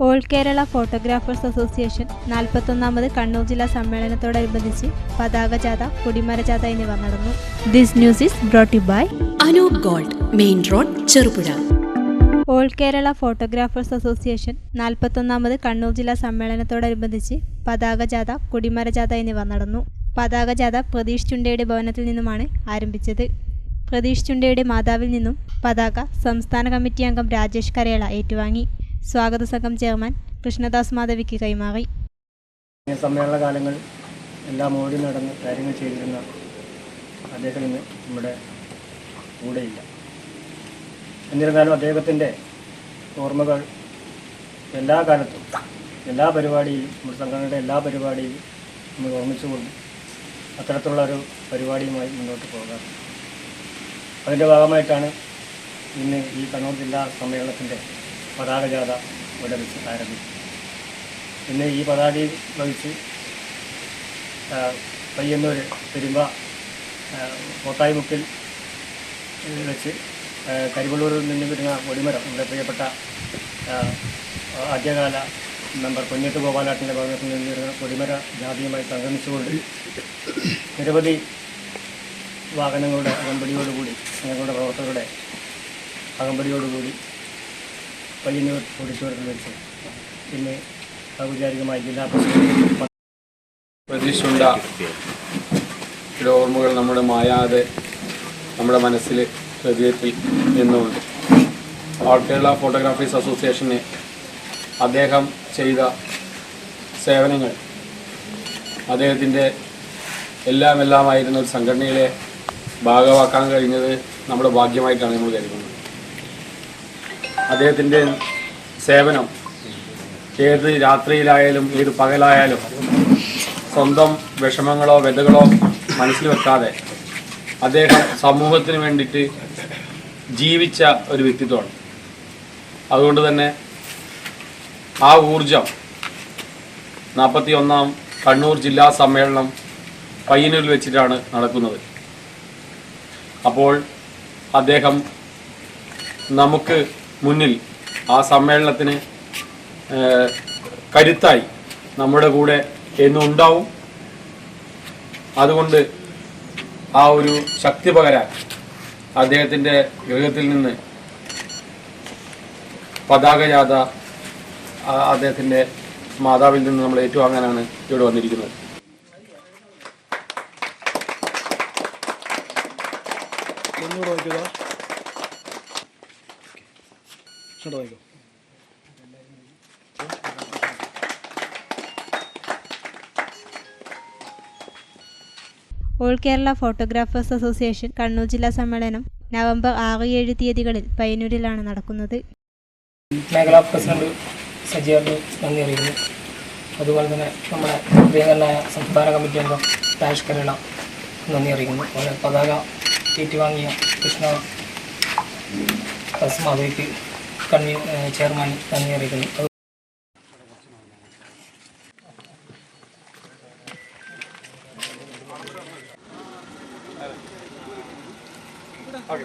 All Kerala photographers association നാൽപ്പത്തൊന്നാമത് കണ്ണൂർ ജില്ലാ സമ്മേളനത്തോടനുബന്ധിച്ച് പതാക ജാഥ കുടിമര ജാഥ എന്നിവ നടന്നു. This news is brought by Anoop gold main road Cherupuzha. All Kerala photographers association നാൽപ്പത്തൊന്നാമത് Kannur ജില്ലാ സമ്മേളനത്തോടനുബന്ധിച്ച് പതാക ജാഥ കുടിമര ജാഥ എന്നിവ നടന്നു. പതാക ജാഥ പ്രതീഷ് ചുണ്ടയുടെ ഭവനത്തിൽ നിന്നുമാണ് ആരംഭിച്ചത്. പ്രതീഷ് ചുണ്ടയുടെ മാതാവിൽ നിന്നും പതാക സംസ്ഥാന കമ്മിറ്റി അംഗം രാജേഷ് കരേള ഏറ്റുവാങ്ങി. സ്വാഗത സംഘം ചെയർമാൻ കൃഷ്ണദാസ് മാധവിക്ക് കൈമാറി. സമ്മേളന കാലങ്ങൾ എല്ലാം ഓടി നടന്ന് കാര്യങ്ങൾ ചെയ്തിരുന്ന അദ്ദേഹത്തിന് ഇന്ന് നമ്മുടെ കൂടെയില്ല. എന്നിരുന്നാലും അദ്ദേഹത്തിന്റെ ഓർമ്മകൾ എല്ലാ കാലത്തും എല്ലാ പരിപാടിയിലും നമ്മുടെ സംഘടനയുടെ എല്ലാ പരിപാടിയിലും നമ്മൾ ഓർമ്മിച്ചുകൊണ്ട് അത്തരത്തിലുള്ള ഒരു പരിപാടിയുമായി മുന്നോട്ട് പോകാറ് അതിന്റെ ഭാഗമായിട്ടാണ് ഇന്ന് ഈ കണ്ണൂർ ജില്ലാ സമ്മേളനത്തിന്റെ പതാക ജാഥ ഇവിടെ വെച്ച് ആരംഭിച്ചു. ഇന്ന് ഈ പതാക വഹിച്ച് പയ്യന്നൂർ പെരുമ്പ കോത്തായിമുക്കിൽ വെച്ച് കരിവള്ളൂരിൽ നിന്ന് വരുന്ന ഒടിമരം നമ്മുടെ പ്രിയപ്പെട്ട ആദ്യകാല മെമ്പർ പൊന്നേത്ത് ഗോപാലാട്ടിന്റെ ഭാഗത്ത് നിന്ന് വരുന്ന കൊടിമര ജാതിയുമായി സംഗമിച്ചുകൊണ്ട് നിരവധി വാഹനങ്ങളുടെ അകമ്പടിയോടുകൂടി ഞങ്ങളുടെ പ്രവർത്തകരുടെ അകമ്പടിയോടുകൂടി പയ്യന്നൂർ ഓഡിറ്റോറിയത്തിൽ വെച്ച് പിന്നെ ഔപചാരികമായി ജില്ലാ പ്രസിഡന്റ് ചില ഓർമ്മകൾ നമ്മുടെ മായാതെ നമ്മുടെ മനസ്സിൽ ഹൃദയത്തിൽ നിന്നുണ്ട്. ഓൾ കേരള ഫോട്ടോഗ്രാഫീസ് അസോസിയേഷന് അദ്ദേഹം ചെയ്ത സേവനങ്ങൾ അദ്ദേഹത്തിന്റെ എല്ലാം എല്ലാമായിരുന്ന ഒരു സംഘടനയിലെ ഭാഗമാക്കാൻ കഴിഞ്ഞത് നമ്മുടെ ഭാഗ്യമായിട്ടാണ് നമ്മൾ കരുതുന്നത്. അദ്ദേഹത്തിന്റെ സേവനം ഏത് രാത്രിയിലായാലും ഏത് പകലായാലും സ്വന്തം വിഷമങ്ങളോ വ്യതകളോ മനസ്സിൽ വെക്കാതെ അദ്ദേഹം സമൂഹത്തിന് വേണ്ടിയിട്ട് ജീവിച്ച ഒരു വ്യക്തിത്വമാണ്. അതുകൊണ്ട് തന്നെ ആ ഊർജം നാൽപ്പത്തി ഒന്നാം കണ്ണൂർ ജില്ലാ സമ്മേളനം പയ്യന്നൂരിൽ വെച്ചിട്ടാണ് നടക്കുന്നത്. അപ്പോൾ അദ്ദേഹം നമുക്ക് മുന്നിൽ ആ സമ്മേളനത്തിന് കരുത്തായി നമ്മുടെ കൂടെ എന്നും ഉണ്ടാവും അതുകൊണ്ട് ആ ഒരു ശക്തി പകരാൻ അദ്ദേഹത്തിന്റെ ഗൃഹത്തിൽ നിന്ന് പതാക ജാഥ ആ അദ്ദേഹത്തിന്റെ മാതാവിൽ നിന്ന് നമ്മൾ ഏറ്റുവാങ്ങാനാണ് ഇവിടെ വന്നിരിക്കുന്നത്. All Kerala photographers association Kannur ജില്ലാ സമ്മേളനം നവംബർ ആറ് ഏഴ് തീയതികളിൽ പയ്യന്നൂരിലാണ് നടക്കുന്നത്. മേഖലാ പ്രസിഡന്റ് നന്ദി അറിയിക്കുന്നു. അതുപോലെ തന്നെ നമ്മുടെ പ്രിയങ്കരനായ സംസ്ഥാന കമ്മിറ്റി അംഗം രാജ് കരള നന്ദി അറിയിക്കുന്നു. അതുപോലെ പതാക ഏറ്റുവാങ്ങിയ കൃഷ്ണ മാധവിക്ക് കൺവീ ചെയർമാൻ നന്ദി അറിയിക്കുന്നു. അത്